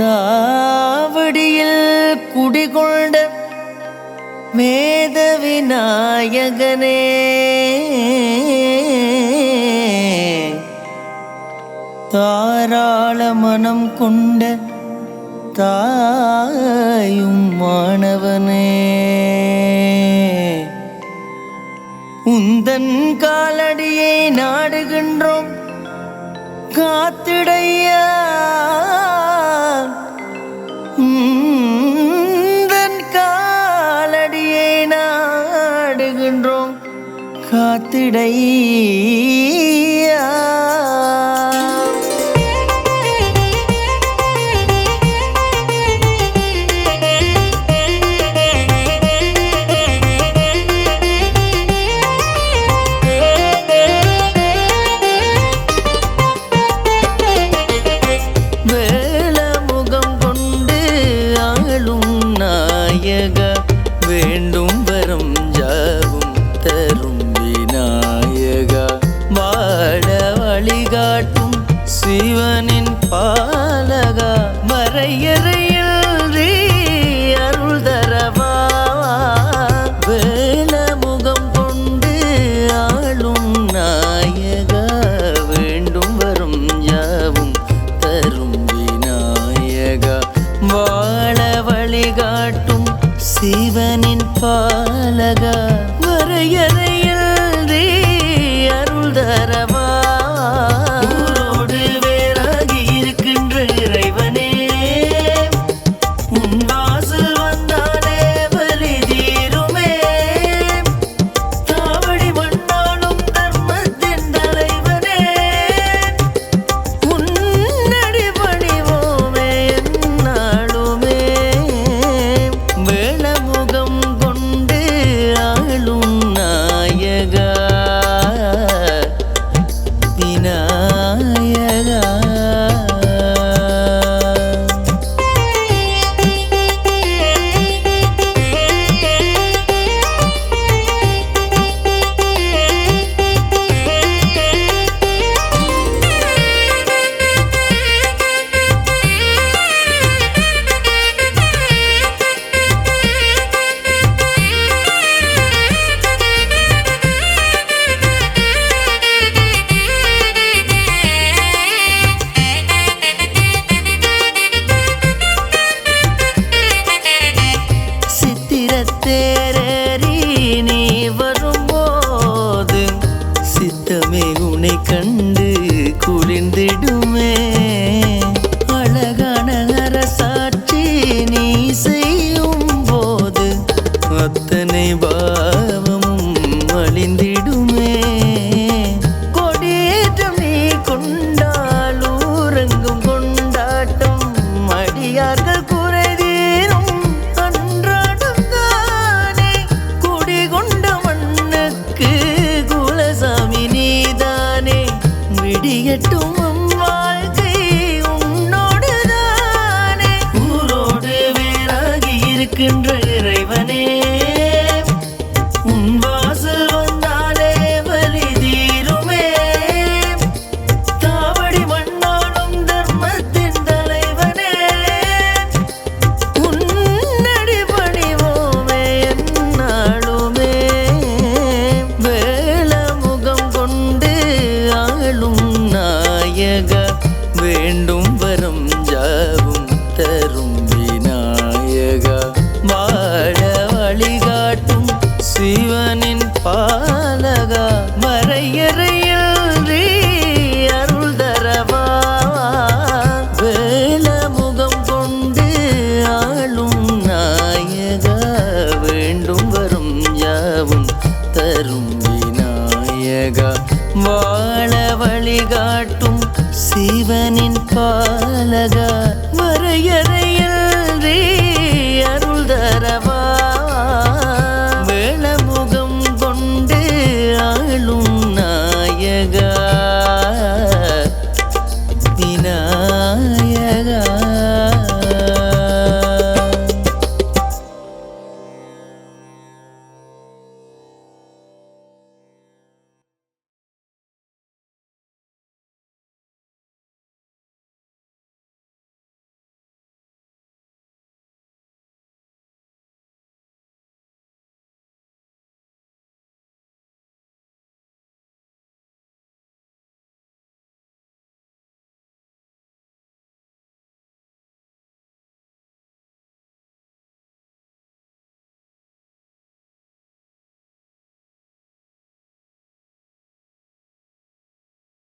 தாவடியில் குடிகொண்ட மேத விநாயகனே தாராள மனம் கொண்ட தாயும் மாணவனே. உந்தன் காலடியை நாடுகின்றோம் காத்திடையா காத்திடை. அரையறையில் அருள் தரவா? வேள முகம் கொண்டு ஆளும் நாயகா வேண்டும் வரும் யாவும் தரும் விநாயகா. வாழ வழிகாட்டும் சிவனின் பாலகா. தேரேறி நீ வரும்போது சித்தமே உனை கண்டு குளிர்ந்திடும். இருக்கின்ற அழகா வாழ வழிகாட்டும் சிவனின் பாலகா வரையற